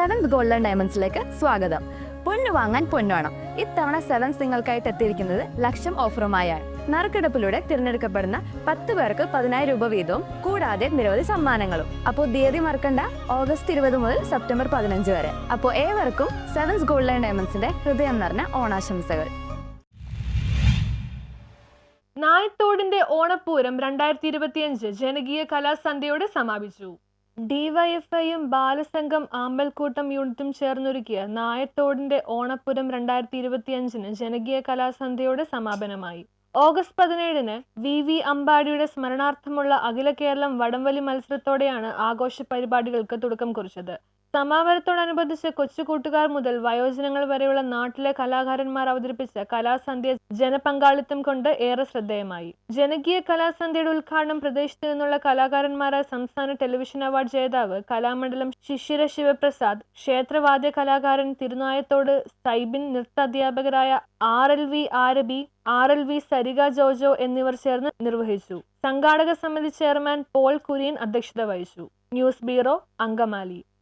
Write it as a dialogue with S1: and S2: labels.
S1: Seventh golden ഡയമണ്ട്സിലേക്ക് സ്വാഗതം. പൊന്നു വാങ്ങാൻ പൊന്നുവേണം ഇത്തവണ സെവൻസ് നിങ്ങൾക്കായിട്ട് എത്തിയിരിക്കുന്നത് ലക്ഷം ഓഫറുമായാണ് നറുക്കെടുപ്പിലൂടെ തിരഞ്ഞെടുക്കപ്പെടുന്ന പത്ത് പേർക്ക് പതിനായിരം രൂപ വീതവും കൂടാതെ നിരവധി സമ്മാനങ്ങളും. അപ്പോൾ തീയതി മറക്കണ്ട ഓഗസ്റ്റ് ഇരുപത് മുതൽ സെപ്റ്റംബർ പതിനഞ്ച് വരെ. അപ്പോൾ ഏവർക്കും സെവൻസ് ഗോൾഡൻ ഡയമണ്ട്സിന്റെ ഹൃദയം നിറഞ്ഞ ഓണാശംസകൾ.
S2: നായത്തോടിന്റെ ഓണപ്പൂരം രണ്ടായിരത്തി ഇരുപത്തിയഞ്ച് ജനകീയ കലാസന്ധ്യയോടെ സമാപിച്ചു. ഡിവൈഎഫ്ഐയും ബാലസംഘം ആമ്പൽക്കൂട്ടം യൂണിറ്റും ചേർന്നൊരുക്കിയ നായത്തോടിന്റെ ഓണപ്പുരം രണ്ടായിരത്തി ഇരുപത്തിയഞ്ചിന് ജനകീയ കലാസന്ധ്യയുടെ സമാപനമായി. ഓഗസ്റ്റ് പതിനേഴിന് വി വി അമ്പാടിയുടെ സ്മരണാർത്ഥമുള്ള അഖില കേരളം വടംവലി മത്സരത്തോടെയാണ് ആഘോഷ പരിപാടികൾക്ക് തുടക്കം കുറിച്ചത്. സമാപനത്തോടനുബന്ധിച്ച് കൊച്ചു കൂട്ടുകാർ മുതൽ വയോജനങ്ങൾ വരെയുള്ള നാട്ടിലെ കലാകാരന്മാർ അവതരിപ്പിച്ച കലാസന്ധ്യ ജനപങ്കാളിത്തം കൊണ്ട് ഏറെ ശ്രദ്ധേയമായി. ജനകീയ കലാസന്ധ്യയുടെ ഉദ്ഘാടനം പ്രദേശത്ത് നിന്നുള്ള കലാകാരന്മാരായ സംസ്ഥാന ടെലിവിഷൻ അവാർഡ് ജേതാവ് കലാമണ്ഡലം ശിശിര ശിവപ്രസാദ് ക്ഷേത്രവാദ്യ കലാകാരൻ തിരുനായത്തോട് സൈബിൻ നൃത്ത അധ്യാപകരായ R L V Arabi R L V Sarika Jojo എന്നിവർ ചേർന്ന് നിർവഹിച്ചു. സംഘാടക സമിതി ചെയർമാൻ പോൾ കുര്യൻ അധ്യക്ഷത വഹിച്ചു. News bureau Angamaly.